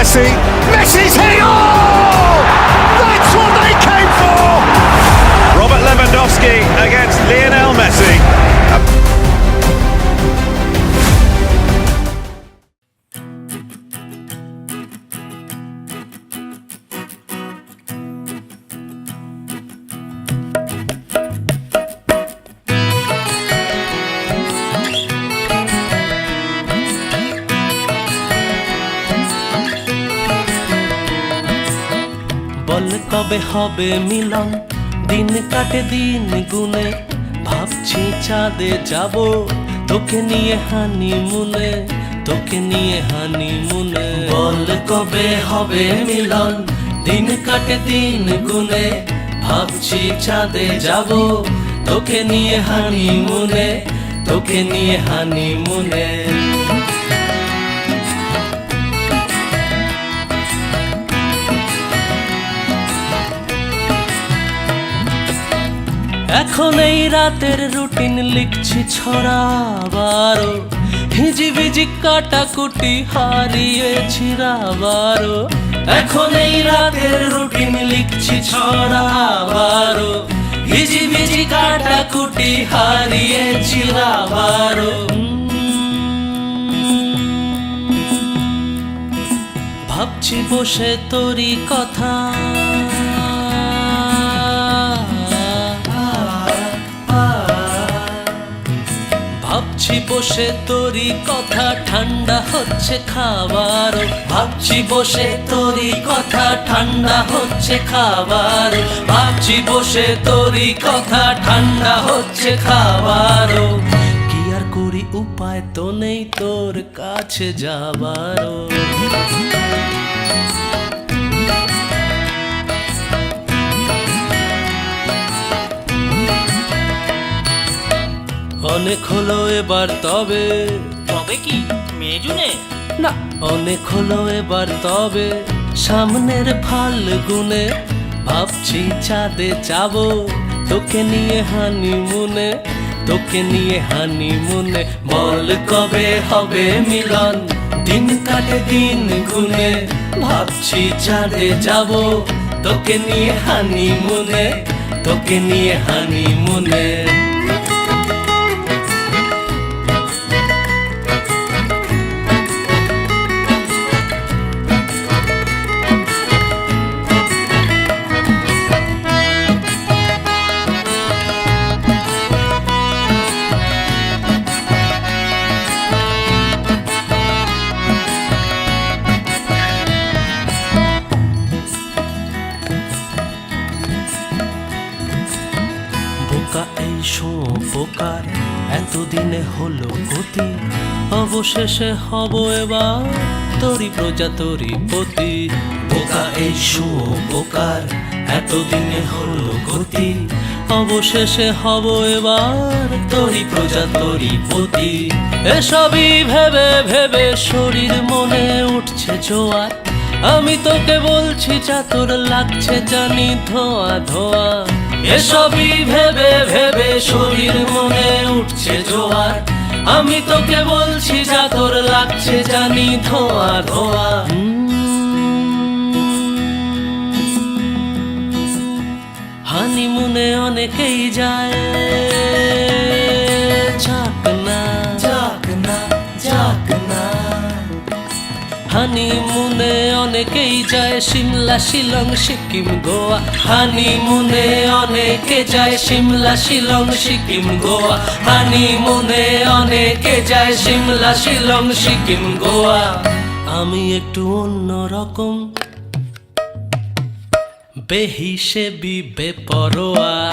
Messi. Messi's heading on! বল কবে হবে মিলন? দিন কাটে দিন গুনে। ভাবছি চাঁদে যাব, তোকে নিয়ে হানি মুনে তোকে নিয়ে হানি মুনে বল কবে হবে মিলন? দিন কাটে দিন গুনে। ভাবছি চাঁদে যাব, তোকে নিয়ে হানি মুনে তোকে নিয়ে হানি মুনে এখন এই রাতের রুটিন লিখছি ছড়াবারো হিজি বিজি কাটাকুটি হারিয়েছি রাবারো এখন এই রাতের রুটিন লিখছি ছড়াবারো হিজি বিজি কাটাকুটি হারিয়েছি রাবারো ভাবছি বসে তোরই কথা। ভাবছি বসে তোরই কথা, ঠান্ডা হচ্ছে খাবার ভাবছি বসে তোরই কথা, ঠান্ডা হচ্ছে খাবার ভাবছি বসে তোরই কথা, ঠান্ডা হচ্ছে খাবার কি আর করি, উপায় তো নেই তোর কাছে যাবারও। অনেক হলো এবার তবে। তবে কি? মে জুনে না। অনেক হলো এবার তবে। সামনের ফাল্গুনে ভাবছি চাঁদে যাব। তোকে নিয়ে হানি মুনে তোকে নিয়ে হানি মুনে বল কবে হবে মিলন? দিন কাটে দিন গুনে। ভাবছি চাঁদে যাব। তোকে নিয়ে হানি মুনে তোকে নিয়ে হানি এতদিনে হলো গতি? অবশেষে হব এবার তরি প্রজা, তরি পতি। বোকা এই বোকার এতদিনে হলো গতি। অবশেষে হব এবার তরি প্রজা, তরি পতি। এসবই ভেবে ভেবে শরীর মনে উঠছে জোয়ার। আমি তোকে বলছি, চাতুর লাগছে জানি ধোয়া ধোয়া। এসবই ভেবে ভেবে শরীর মনে উঠছে জোয়ার। আমি তোকে বলছি যা তোর লাগছে জানি ধোয়া ধোয়া। হানিমুনে অনেকেই যায়। হানিমুনে অনেকেই যায়। সিমলা, শিলং, সিকিম, গোয়া। হানিমুনে অনেকে যায়। সিমলা, শিলং, সিকিম, গোয়া। হানিমুনে অনেকে যায়। সিমলা, শিলং, সিকিম, গোয়া। আমি একটু অন্য রকম। বেহিসেবি, বেপরোয়া।